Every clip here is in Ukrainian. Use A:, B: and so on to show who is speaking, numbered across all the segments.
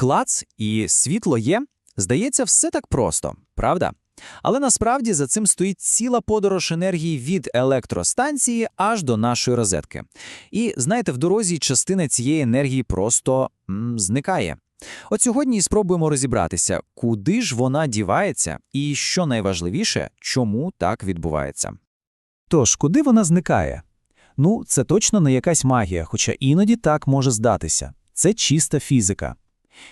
A: Клац і світло є. Здається, все так просто, правда? Але насправді за цим стоїть ціла подорож енергії від електростанції аж до нашої розетки. І знаєте, в дорозі частина цієї енергії просто м, зникає. От сьогодні і спробуємо розібратися, куди ж вона дівається, і що найважливіше, чому так відбувається.
B: Тож, куди вона зникає? Ну, це точно не якась магія, хоча іноді так може здатися. Це чиста фізика.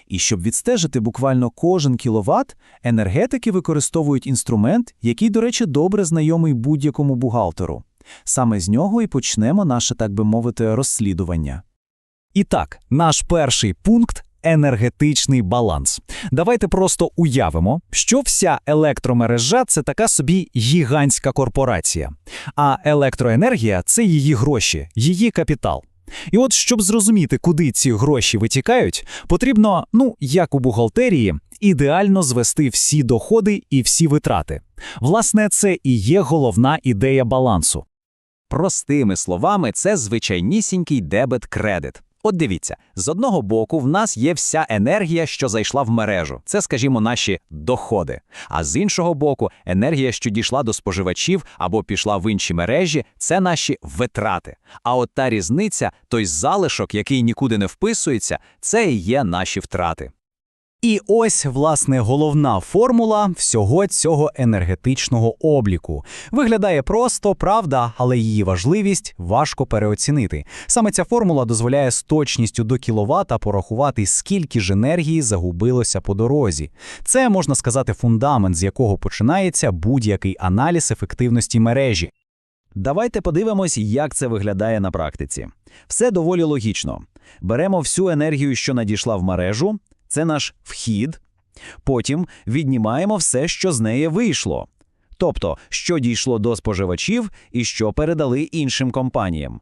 B: І щоб відстежити буквально кожен кіловат, енергетики використовують інструмент, який, до речі, добре знайомий будь-якому бухгалтеру. Саме з нього і почнемо наше, так би мовити, розслідування. І так, наш перший пункт енергетичний баланс. Давайте просто уявимо, що вся електромережа це така собі гігантська корпорація, а електроенергія це її гроші, її капітал. І от, щоб зрозуміти, куди ці гроші витікають, потрібно, ну, як у бухгалтерії, ідеально звести всі доходи і всі витрати. Власне, це і є головна ідея балансу.
A: Простими словами, це звичайнісінький дебет-кредит. От дивіться, з одного боку, в нас є вся енергія, що зайшла в мережу. Це, скажімо, наші доходи. А з іншого боку, енергія, що дійшла до споживачів або пішла в інші мережі, це наші витрати. А от та різниця, той залишок, який нікуди не вписується, це і є наші втрати.
B: І ось, власне, головна формула всього цього енергетичного обліку. Виглядає просто, правда, але її важливість важко переоцінити. Саме ця формула дозволяє з точністю до кіловата порахувати, скільки ж енергії загубилося по дорозі. Це, можна сказати, фундамент, з якого починається будь-який аналіз ефективності мережі.
A: Давайте подивимось, як це виглядає на практиці. Все доволі логічно. Беремо всю енергію, що надійшла в мережу, це наш вхід. Потім віднімаємо все, що з неї вийшло. Тобто, що дійшло до споживачів і що передали іншим компаніям.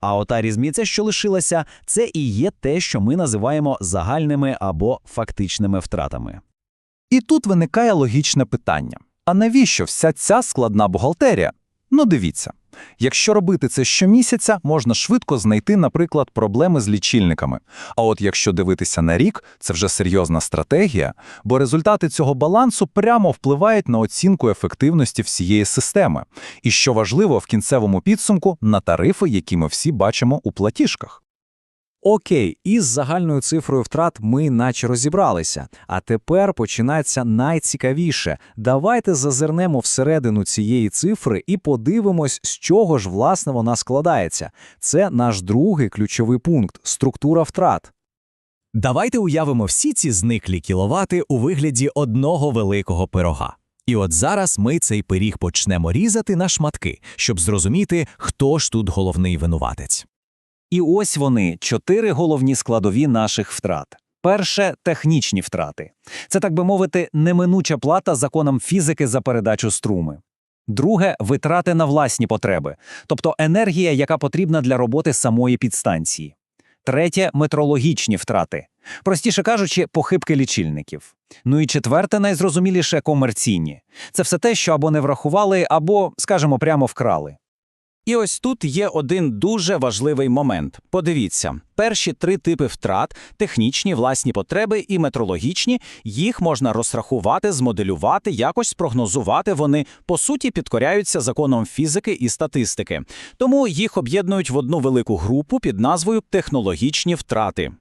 A: А ота різниця, що лишилася, це і є те, що ми називаємо загальними або фактичними втратами.
C: І тут виникає логічне питання: а навіщо вся ця складна бухгалтерія? Ну дивіться, якщо робити це щомісяця, можна швидко знайти, наприклад, проблеми з лічильниками. А от якщо дивитися на рік, це вже серйозна стратегія, бо результати цього балансу прямо впливають на оцінку ефективності всієї системи. І що важливо в кінцевому підсумку на тарифи, які ми всі бачимо у платіжках.
B: Окей, із загальною цифрою втрат ми наче розібралися. А тепер починається найцікавіше. Давайте зазирнемо всередину цієї цифри і подивимось, з чого ж власне вона складається. Це наш другий ключовий пункт структура втрат.
D: Давайте уявимо всі ці зниклі кіловати у вигляді одного великого пирога. І от зараз ми цей пиріг почнемо різати на шматки, щоб зрозуміти, хто ж тут головний винуватець.
A: І ось вони чотири головні складові наших втрат. Перше технічні втрати. Це, так би мовити, неминуча плата законам фізики за передачу струми. Друге витрати на власні потреби, тобто енергія, яка потрібна для роботи самої підстанції. Третє метрологічні втрати, простіше кажучи, похибки лічильників. Ну і четверте, найзрозуміліше комерційні. Це все те, що або не врахували, або, скажімо, прямо вкрали. І ось тут є один дуже важливий момент. Подивіться, перші три типи втрат технічні, власні потреби і метрологічні, їх можна розрахувати, змоделювати, якось спрогнозувати. Вони по суті підкоряються законам фізики і статистики. Тому їх об'єднують в одну велику групу під назвою технологічні втрати.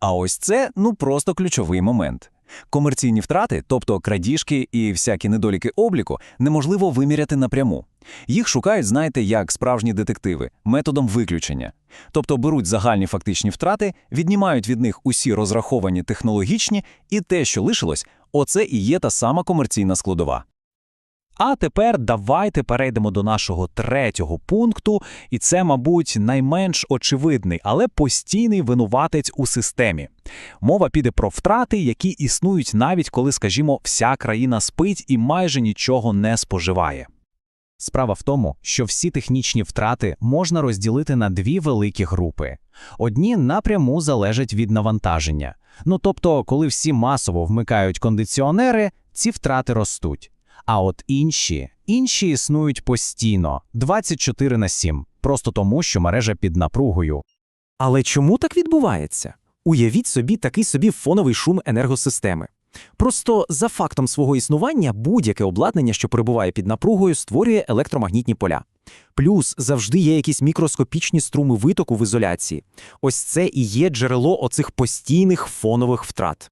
A: А ось це ну просто ключовий момент. Комерційні втрати, тобто крадіжки і всякі недоліки обліку, неможливо виміряти напряму. Їх шукають, знаєте, як справжні детективи, методом виключення. Тобто беруть загальні фактичні втрати, віднімають від них усі розраховані технологічні, і те, що лишилось, оце і є та сама комерційна складова.
B: А тепер давайте перейдемо до нашого третього пункту, і це, мабуть, найменш очевидний, але постійний винуватець у системі. Мова піде про втрати, які існують навіть коли, скажімо, вся країна спить і майже нічого не споживає. Справа в тому, що всі технічні втрати можна розділити на дві великі групи. Одні напряму залежать від навантаження. Ну тобто, коли всі масово вмикають кондиціонери, ці втрати ростуть. А от інші, інші існують постійно, 24 на 7, просто тому, що мережа під напругою.
E: Але чому так відбувається? Уявіть собі такий собі фоновий шум енергосистеми. Просто за фактом свого існування будь-яке обладнання, що перебуває під напругою, створює електромагнітні поля. Плюс завжди є якісь мікроскопічні струми витоку в ізоляції. Ось це і є джерело оцих постійних фонових втрат.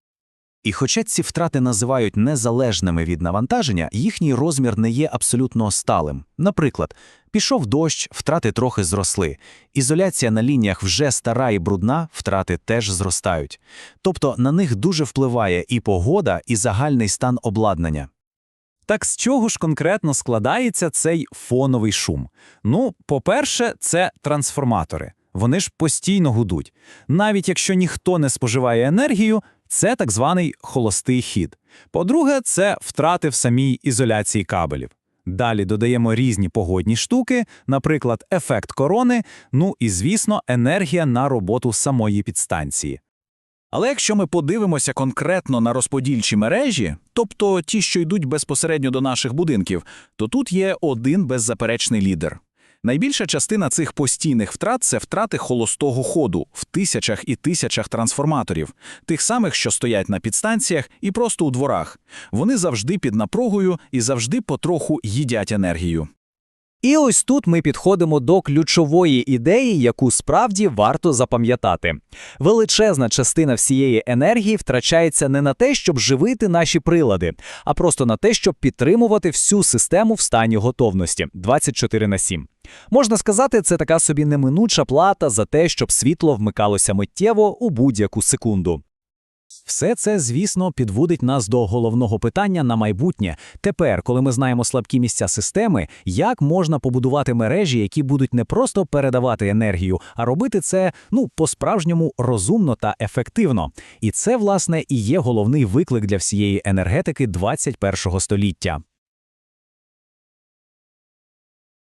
B: І хоча ці втрати називають незалежними від навантаження, їхній розмір не є абсолютно сталим. Наприклад, пішов дощ, втрати трохи зросли. Ізоляція на лініях вже стара і брудна, втрати теж зростають. Тобто на них дуже впливає і погода, і загальний стан обладнання.
A: Так з чого ж конкретно складається цей фоновий шум? Ну, по-перше, це трансформатори. Вони ж постійно гудуть. Навіть якщо ніхто не споживає енергію, це так званий холостий хід. По-друге, це втрати в самій ізоляції кабелів. Далі додаємо різні погодні штуки, наприклад, ефект корони, ну і, звісно, енергія на роботу самої підстанції.
F: Але якщо ми подивимося конкретно на розподільчі мережі, тобто ті, що йдуть безпосередньо до наших будинків, то тут є один беззаперечний лідер. Найбільша частина цих постійних втрат це втрати холостого ходу в тисячах і тисячах трансформаторів, тих самих, що стоять на підстанціях і просто у дворах. Вони завжди під напругою і завжди потроху їдять енергію.
E: І ось тут ми підходимо до ключової ідеї, яку справді варто запам'ятати. Величезна частина всієї енергії втрачається не на те, щоб живити наші прилади, а просто на те, щоб підтримувати всю систему в стані готовності 24 на 7. Можна сказати, це така собі неминуча плата за те, щоб світло вмикалося миттєво у будь-яку секунду.
A: Все це, звісно, підводить нас до головного питання на майбутнє. Тепер, коли ми знаємо слабкі місця системи, як можна побудувати мережі, які будуть не просто передавати енергію, а робити це ну по-справжньому розумно та ефективно. І це, власне, і є головний виклик для всієї енергетики 21 століття.